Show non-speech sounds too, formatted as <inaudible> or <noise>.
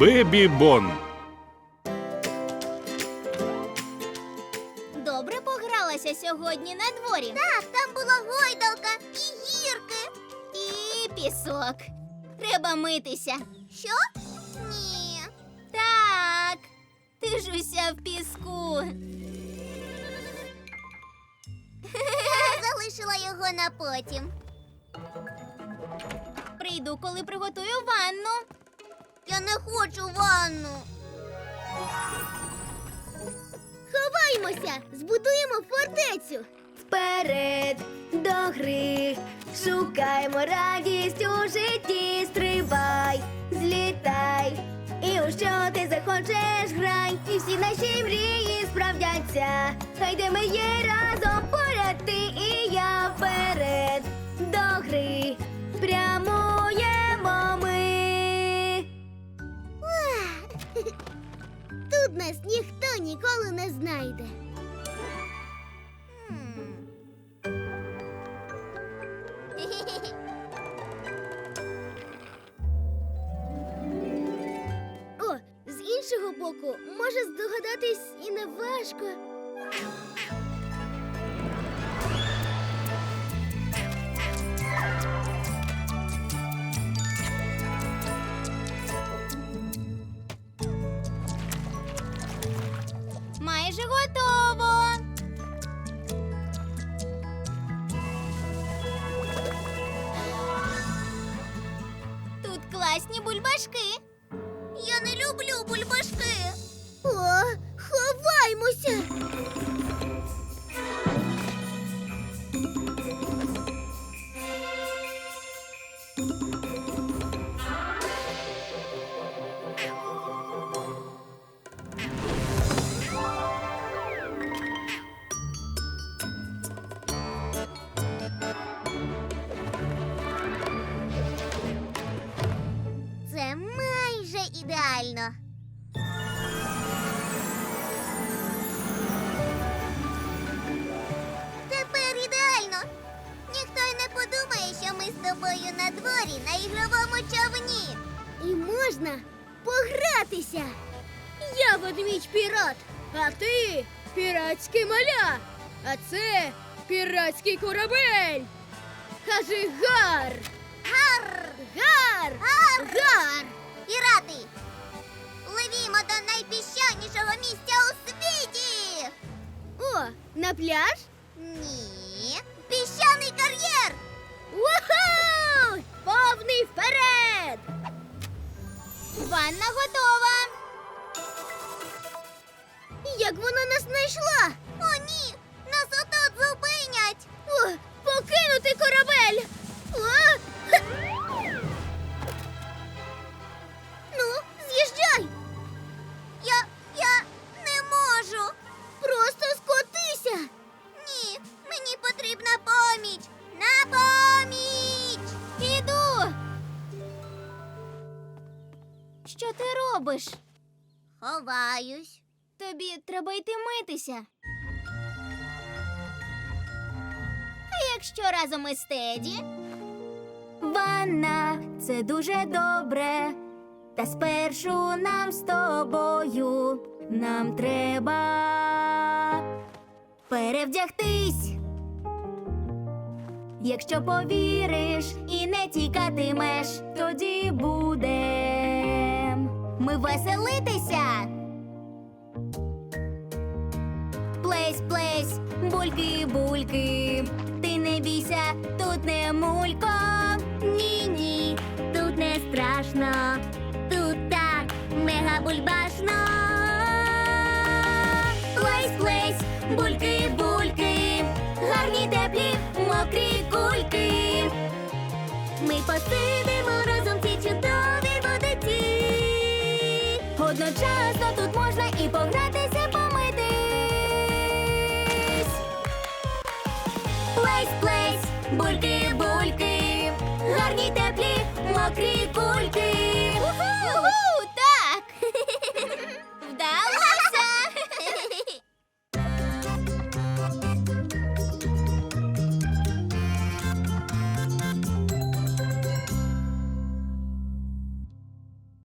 Бебі Бон. Добре погралася сьогодні на дворі. Так, там була гойдалка і гірки. І пісок. Треба митися. Що? Ні. Так. Ти ж уся в піску. <laughs> Залишила його на потім. Прийду, коли приготую ванну. Я не хочу ванну. Ховаймося, збудуємо фортецю. Вперед до гри, шукаймо радість у житті, стрибай, злітай, і у що ти захочеш грай, і всі наші мрії справдяться. Хай де ми є разом поряд ти і я вперед іншого боку, може здогадатись і не важко. Майже готово. Тут класні бульбашки. Люблю бульбашки. О, ховаймося. Ідеально. Тепер ідеально. Ніхто й не подумає, що ми з тобою на дворі на ігровому човні. І можна погратися. Я ведмідь пірат, а ти піратський маля. А це піратський корабель. Кажи гар. Гар! Гар! Гар! Гар! Пірати! Пливімо до найпіщанішого місця у світі! О, на пляж? Ні. Піщаний кар'єр! Уху! Повний вперед! Ванна готова! Як вона нас знайшла? Що ти робиш? Ховаюсь. Тобі треба йти митися. А якщо разом із Теді? Ванна це дуже добре. Та спершу нам з тобою нам треба перевдягтись. Якщо повіриш і не тікатимеш, тоді будем ми веселитися. Плесь, плесь, бульки, бульки. Ти не бійся, тут не мулько. Ні, ні, тут не страшно. Тут так мега бульбашно. Плесь, плесь, бульки, бульки. Гарні теплі, мокрі кульки. Ми посидимо Одночасно тут можна і погратися, помитись. Плейс, плейс, бульки, бульки, гарні теплі, мокрі кульки.